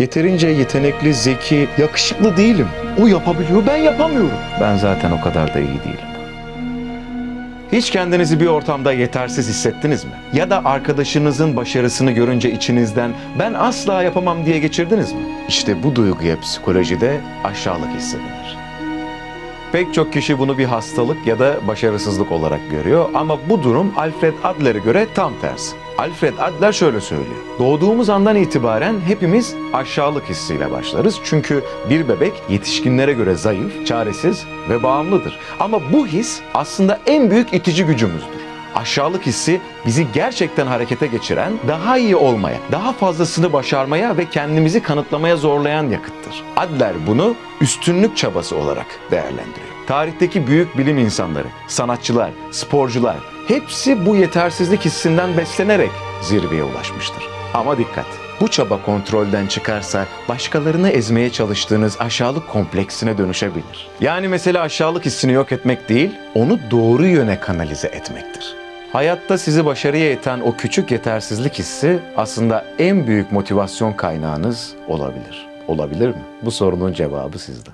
Yeterince yetenekli, zeki, yakışıklı değilim. O yapabiliyor, ben yapamıyorum. Ben zaten o kadar da iyi değilim. Hiç kendinizi bir ortamda yetersiz hissettiniz mi? Ya da arkadaşınızın başarısını görünce içinizden ben asla yapamam diye geçirdiniz mi? İşte bu duyguya psikolojide aşağılık hissedilir. Pek çok kişi bunu bir hastalık ya da başarısızlık olarak görüyor ama bu durum Alfred Adler'e göre tam tersi. Alfred Adler şöyle söylüyor. Doğduğumuz andan itibaren hepimiz aşağılık hissiyle başlarız. Çünkü bir bebek yetişkinlere göre zayıf, çaresiz ve bağımlıdır. Ama bu his aslında en büyük itici gücümüzdür. Aşağılık hissi bizi gerçekten harekete geçiren, daha iyi olmaya, daha fazlasını başarmaya ve kendimizi kanıtlamaya zorlayan yakıttır. Adler bunu üstünlük çabası olarak değerlendiriyor. Tarihteki büyük bilim insanları, sanatçılar, sporcular hepsi bu yetersizlik hissinden beslenerek zirveye ulaşmıştır. Ama dikkat! Bu çaba kontrolden çıkarsa başkalarını ezmeye çalıştığınız aşağılık kompleksine dönüşebilir. Yani mesele aşağılık hissini yok etmek değil, onu doğru yöne kanalize etmektir. Hayatta sizi başarıya iten o küçük yetersizlik hissi aslında en büyük motivasyon kaynağınız olabilir. Olabilir mi? Bu sorunun cevabı sizde.